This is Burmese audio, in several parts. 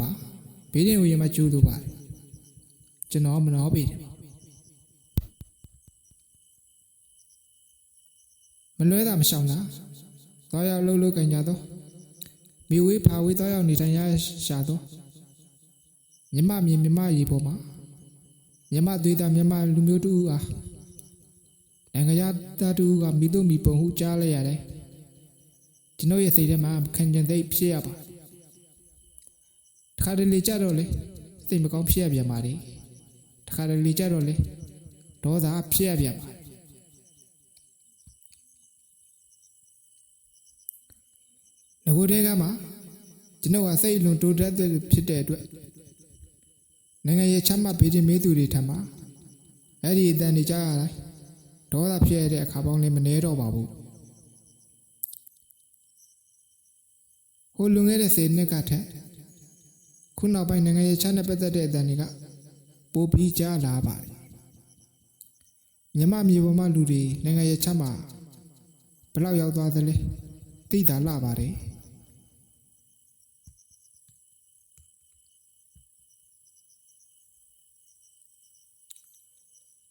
ပါဘေးရင်ဝရင်မကျိုးတို့ပါကျွန်တော်မနှောပေးတယ်မလွဲတာမရှောင်တာတော့ရောက်လှုပ်လှုပ်ကြကြတော့မိဝေးဖာဝေးတော့ရောက်နေထိုင်ရရှာတော့မြမမြင်မြမရေပေါ်မှာမြမသွေးသားမြမလူမျိုးတူအားနိုင်ငံသားတူကမိတို့မိပုံဟုကြားလိုက်ရတယ်ကျွန်တော်ရဲ့စိတ်ထဲမှာခံကျင်သိဖြစ်ရပါတ ခါတလေကြတော့လေစိတ်မကောင်းဖြစ်ရပြန်ပါလေတခါတလေကြတော့လေဒေါသဖြစ်ရပြန်ပါငကိုတဲကမှကျွန်တော်ကစိတ်လွန်တိုးတက်တဲ့ဖြစ်တဲ့အတွက်နိုင်ငံရဲ့ချမ်းမဘေးတင်မေးသူတွေထံမှာအဲ့ဒီအတန်တွေကြားရတိုင်းဒေါသဖြစ်ရတဲ့အခါပေါင်းလည်းမနှဲတော့ပါဘူးဟိုလွန်ခဲ့တဲ့10နှစ်ကထက် ခုနောက်ပိုင်းနိုင်ငံရဲ့ချမ်းနဲ့ပတ်သက်တဲ့အတန်တွေကပိုပြီးကြားလာပါတယ်မြမမြေပေါ်မှာလူတွေနိုင်ငံရဲ့ချမ်းမှာဘယ်လောက်ရောက်သွားသလဲသိတာလာပါတယ်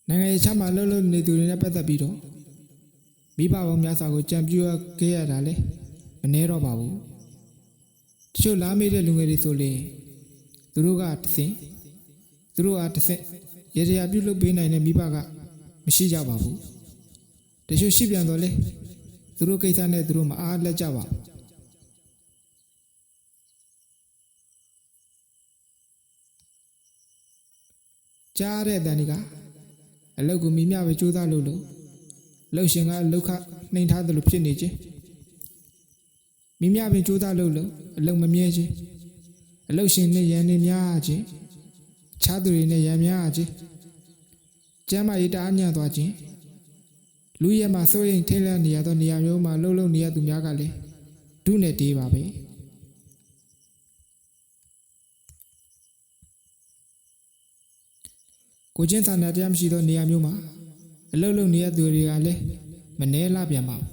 နိုင်ငံရေးချမ်းမှာလှုပ်လှုပ်နေသူတွေနဲ့ပတ်သက်ပြီးတော့မိဘပေါင်းများစွာကိုကြံပြူခဲ့ရတာလေမနှဲတော့ပါဘူးတချို့လားမေးတဲ့လူငယ်တွေဆိုရင် သူတို့ကတဆင်သူတို့ကတဆင်ရေစရာပြုတ်လုပ်ပေးနိုင်တဲ့မိဘကမရှိကြပါဘူးတချို့ရှိပြန်တော့လေသူတို့ကိစ္စနဲ့သူတို့မအားလက်ကြပါဘူးကြားတဲ့အတန်ဒီကအလုတ်ကိုမိမြပဲကြိုးစားလို့လို့လှုပ်ရှင်ကလုခနှိမ်ထားတယ်လို့ဖြစ်နေခြင်းမိမြပင်ကြိုးစားလို့လို့အလုတ်မမြဲခြင်း အလုတ်ရှင်နဲ့ရန်နေများခြင်းခြားသူတွေနဲ့ရန်များခြင်းကျမ်းမာရေးတအားညံ့သွားခြင်းလူရဲမှာစိုးရိမ်ထိတ်လန့်နေရသောနေရာမျိုးမှာလှုပ်လှုပ်နေရသူများကလည်းဒုနဲ့တေးပါပဲကိုချင်းစာနာတရားမရှိသောနေရာမျိုးမှာအလုတ်လုတ်နေရသူတွေကလည်းမနှဲလာပြန်ပါဘူး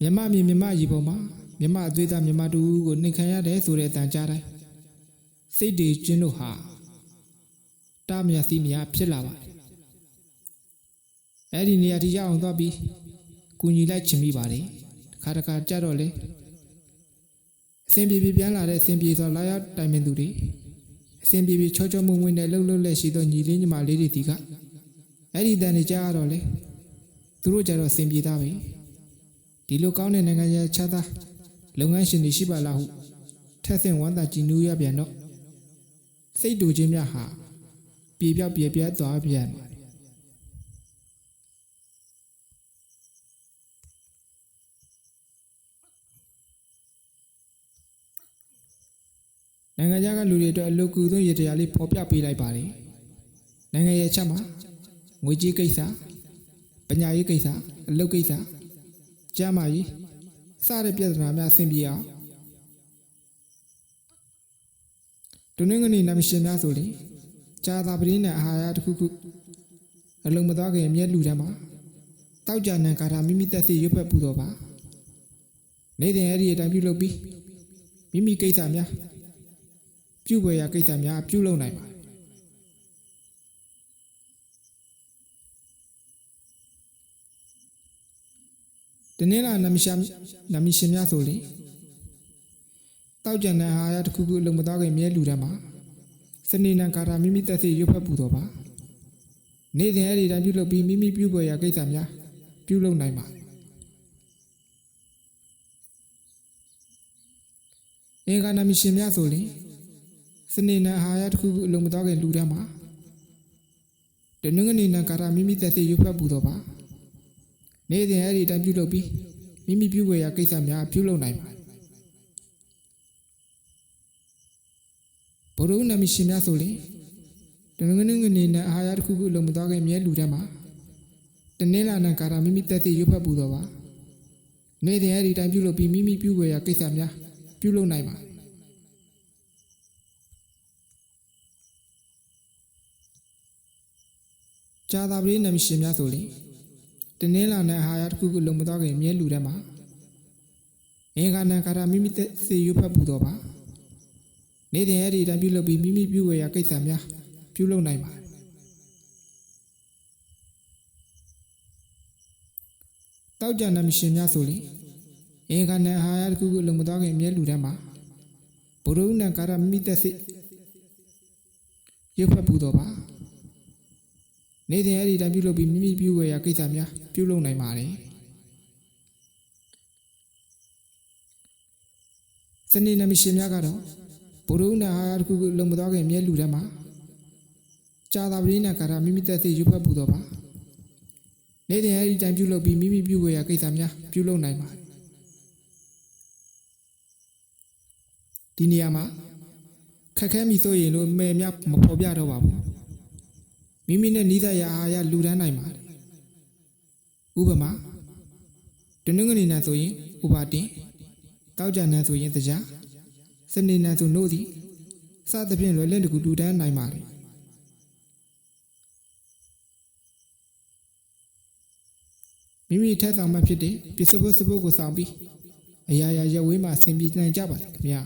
မြမမြေမြမရီပေါ်မှာ မြမအသွေးသားမြမတူကိုနှိမ်ခံရတယ်ဆိုတဲ့အတန်ကြားတိုင်းစိတ်တွေကျင်းတို့ဟာတာမြစီမြဖြစ်လာပါတယ်အဲ့ဒီနေရာထိရောက်အောင်သွားပြီးကူညီလိုက်ချင်မိပါတယ်တစ်ခါတစ်ခါကြတော့လေအစဉ်ပြေပြေပြန်လာတဲ့အစဉ်ပြေသောလာရောက်တိုင်ပင်သူတွေအစဉ်ပြေပြေချောချောမွမွနဲ့လှုပ်လှုပ်လက်ရှိသောညီလေးညီမလေးတွေဒီကအဲ့ဒီတန်တွေကြားရတော့လေသူတို့ကြတော့အစဉ်ပြေသားပဲဒီလိုကောင်းတဲ့နိုင်ငံရဲ့ခြားသား လုပ်ငန်းရှင်တွေရှိပါလားဟုထက်ဆင့်ဝမ်းသာကြည်နူးရပြန်တော့စိတ်တူခြင်းများဟာပြေပြောက်ပြေပြတ်သွားပြန်ပါတယ်နိုင်ငံခြားကလူတွေအတွက်အလုပ်ကူသွင်းရတရားလေးဖော်ပြပေးလိုက်ပါတယ်နိုင်ငံရဲ့ချက်မှာငွေကြေးကိစ္စပညာရေးကိစ္စအလုပ်ကိစ္စကျန်းမာရေး စတဲ့ပြဿနာများဆင်ပြေအောင်ဒုနင်းကနေနမရှင်များဆိုရင်ကြာသာပရင်းနဲ့အာဟာရတစ်ခုခုအလုံးမသွားခင်မျက်လူထဲမှာတောက်ကြနံကာတာမိမိသက်စီရွတ်ဖက်ပူတော့ပါနေတဲ့အဲ့ဒီအတိုင်းပြုလုပ်ပြီးမိမိကိစ္စများပြုပွဲရာကိစ္စများပြုလုပ်နိုင်ပါ တနင်္လာနမရှာနမရှင်များဆိုရင်တောက်ကြံတဲ့အာရတစ်ခုခုအလုံးမသားခင်မြဲလူတန်းမှာစနေနံကာတာမိမိသက်စီရွတ်ဖက်ပူတော့ပါနေ့စဉ်အဲ့ဒီတိုင်းပြုလုပ်ပြီးမိမိပြုပွဲရာကိစ္စများပြုလုပ်နိုင်ပါအင်္ဂါနမရှင်များဆိုရင်စနေနံအာရတစ်ခုခုအလုံးမသားခင်လူတန်းမှာတနင်္ဂနွေနံကာတာမိမိသက်စီရွတ်ဖက်ပူတော့ပါ နေ့စဉ်အဲ့ဒီတိုင်းပြုလုပ်ပြီးမိမိပြုဝေရာကိစ္စများပြုလုပ်နိုင်ပါတယ်ဘုရုနမရှင်များဆိုလေတနင်္ဂနွေနေ့နဲ့အာဟာရတစ်ခုခုလုံးမသွားခင်မြဲလူတန်းမှာတနင်္လာနေ့ကာရမိမိတက်သိရွတ်ဖတ်ပူတော့ပါနေ့စဉ်အဲ့ဒီတိုင်းပြုလုပ်ပြီးမိမိပြုဝေရာကိစ္စများပြုလုပ်နိုင်ပါတယ်ကြာသာပရိနမရှင်များဆိုလေ တနင်္လာနဲ့အာဟာရတစ်ခုခုလုံးမသွားခင်မြဲလူတန်းမှာအင်္ဂါနံကာရမိမိသက်စေရွတ်ဖတ်ပူတော်ပါနေ့စဉ်အဲ့ဒီအတိုင်းပြုလုပ်ပြီးမိမိပြုဝေရာကိစ္စများပြုလုပ်နိုင်ပါတယ်တောက်ကြနမရှင်များဆိုလေအင်္ဂါနံအာဟာရတစ်ခုခုလုံမသွားခင်အမြဲလူတန်းပါဘုရုဏံကာရမိမိသက်စေရွတ်ဖတ်ပူတော်ပါ နေ့စဉ်အဲ့ဒီအတိုင်းပြုလုပ်ပြီးမိမိပြုဝေရာကိစ္စများပြုလုပ်နိုင်ပါတယ်စနေနမရှင်များကတော့ဘုရုဏအာဟာရတစ်ခုခုလုံမသွားခင်အမြဲလူတန်းမှာကြာသာပရိနာကာရမိမိသက်သိရွတ်ဖတ်ပူတော်ပါနေ့တိုင်းအဲဒီတိုင်ပြုလုပ်ပြီးမိမိပြုဝေရာကိစ္စများပြုလုပ်နိုင်ပါတယ်ဒီနေရာမှာခက်ခဲမိဆိုရင်လို့မယ်များမဖော်ပြတော့ပါဘူး မိမိနဲ့နိဒရာအာဟာရလူတန်းနိုင်ပါတယ်ဥပမာတနင်္ဂနွေနေ့ဆိုရင်ဥပါတင်တောက်ကြနန်းဆိုရင်တရားစနေနန်းဆိုနို့သည်စသဖြင့်လွယ်လင့်တကူတူတန်းနိုင်ပါလေမိမိထက်ဆောင်မှဖြစ်တဲ့ပစ္စပုစပုကိုဆောင်ပြီးအရာရာရဝေးမှာဆင်ပြေနိုင်ကြပါလေခင်ဗျာ